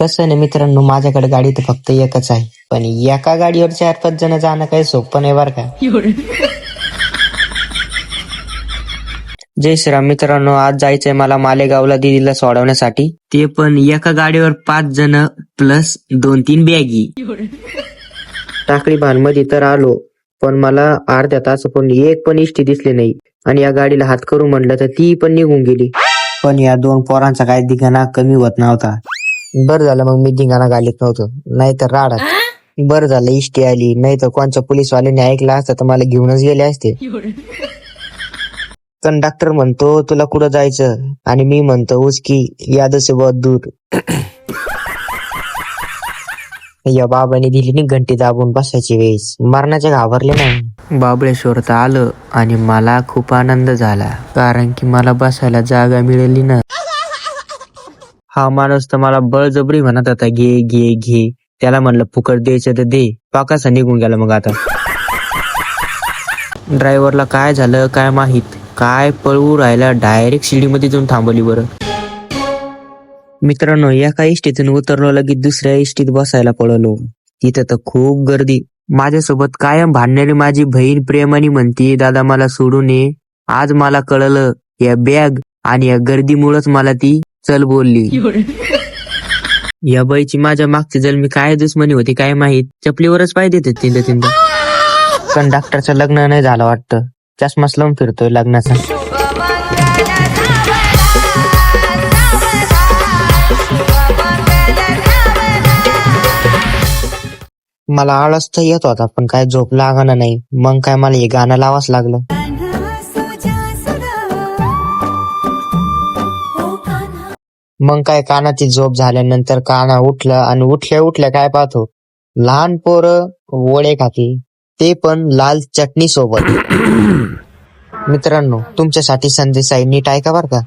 कसं नाही मित्रांनो माझ्याकडे गाडी तर फक्त एकच आहे. पण एका गाडीवर चार पाच जण जाणं काही सोपं नाही बरं का? जय श्रीराम मित्रांनो आज जायचंय मला मालेगावला दिदीला सोडवण्यासाठी. ते पण एका गाडीवर पाच जण प्लस दोन तीन बॅगी. टाकळी भानमध्ये तर आलो पण मला अर्ध्या तास पण एक पण इष्टी दिसली नाही. आणि या गाडीला हात करू म्हणलं तर ती पण निघून गेली. पण या दोन पोरांचा काय धिंगाणा कमी होत नव्हता. बरं झालं मग मी धिंगाणा घालीत नव्हतो. नाहीतर राडात बरं झालं इष्टी आली. नाही तर कोणच्या पोलीसवाल्याने ऐकलं असतं तर मला घेऊनच गेले असते. कंडक्टर म्हणतो तुला कुठं जायचं? आणि मी म्हणतो उसकी याद से बहुत दूर. या बाबाने दिली नि घंटी दाबून बसायची वेळेस मरणाचे घाबरले नाही. बाबळेश्वर तर आलं आणि मला खूप आनंद झाला कारण की मला बसायला जागा मिळाली ना हा माणूस तर मला बळजबरी म्हणत होता घे घे घे. त्याला म्हणलं फुकट द्यायचं तर दे. पाकासा निघून गेला मग आता. ड्रायव्हरला काय झालं काय माहीत? काय पळवू राहिला डायरेक्ट शिडीमध्ये जाऊन थांबवली बरं. मित्रांनो एका इष्टीतून उतरलो लगेच दुसऱ्या इष्टीत बसायला पळलो. तिथं तर खूप गर्दी. माझ्यासोबत कायम भांडणारी माझी बहीण प्रेमाने म्हणते दादा मला सोडून ये आज मला कळलं या बॅग आणि या गर्दीमुळेच मला ती चल बोलली. या बाईची माझ्या मागची जल मी काय दुश्मनी होती काय माहीत? चपलीवरच पाय देते तिंद तिंद. कंडक्टरचं लग्न नाही झालं वाटतं. चष्माच लावून फिरतोय लग्नाचा. मला आळस तर येत होता पण काय झोप लागणार नाही. मग काय मला हे गाणं लावाच लागलं. मग काय कानाची झोप झाल्यानंतर काना उठलं आणि उठल्या उठल्या काय पाहतो? लहान पोरं वडे खाती. ते पण लाल चटणी सोबत. मित्रांनो तुमच्यासाठी संदेश आहे नीट ऐका बर का.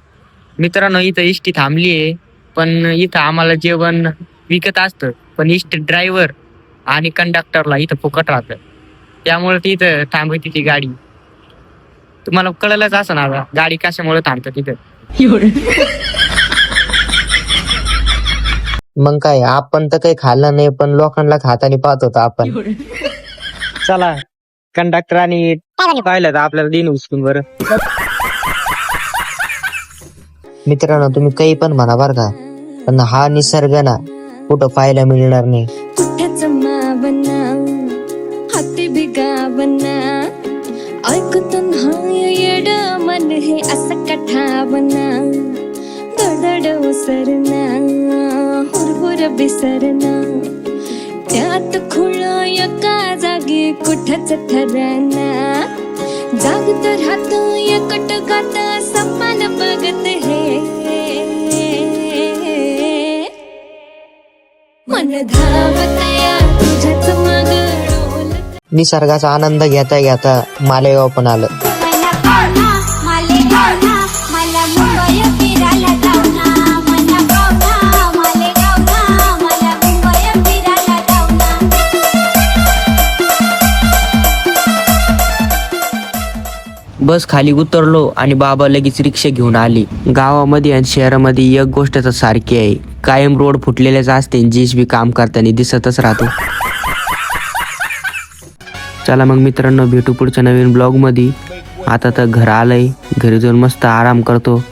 मित्रांनो इथं इष्टी थांबलीये पण इथं आम्हाला जेवण विकत असतं. पण इष्ट ड्रायव्हर आणि कंडक्टरला इथं फुकट राहतं. त्यामुळे ती इथं थांबते ती गाडी. तुम्हाला कळलंच असं ना आता, गाडी कशामुळे थांबतं तिथं? मग काय आपण तर काही खाल्लं नाही पण लोकांना खाताना पाहत होतो आपण. चला कंडक्टर आणि पाहिलं तर आपल्याला दिन उचलून बरं. मित्रांनो तुम्ही काही पण म्हणा बर का. पण हा निसर्ग ना कुठं पाहायला मिळणार नाही. मन हे असं दडड उसरना बिसरना त्यात खुळ एका जागी कुठच ठरना जागत राहत एकट गात समान बघत हे. मन धावत या तुझ्याच मग डोलत. निसर्गाचा आनंद घेता घेता मालेगाव पण आलं. बस खाली उतरलो आणि बाबा लगेच रिक्षा घेऊन आली. गावामध्ये आणि शहरामध्ये एक गोष्ट तर सारखी आहे. कायम रोड फुटलेलेच असते बी काम करताना दिसतच राहतो. चला मग मित्रांनो भेटू पुढच्या नवीन ब्लॉगमध्ये. आता तर घर आलंय. घरी जाऊन मस्त आराम करतो.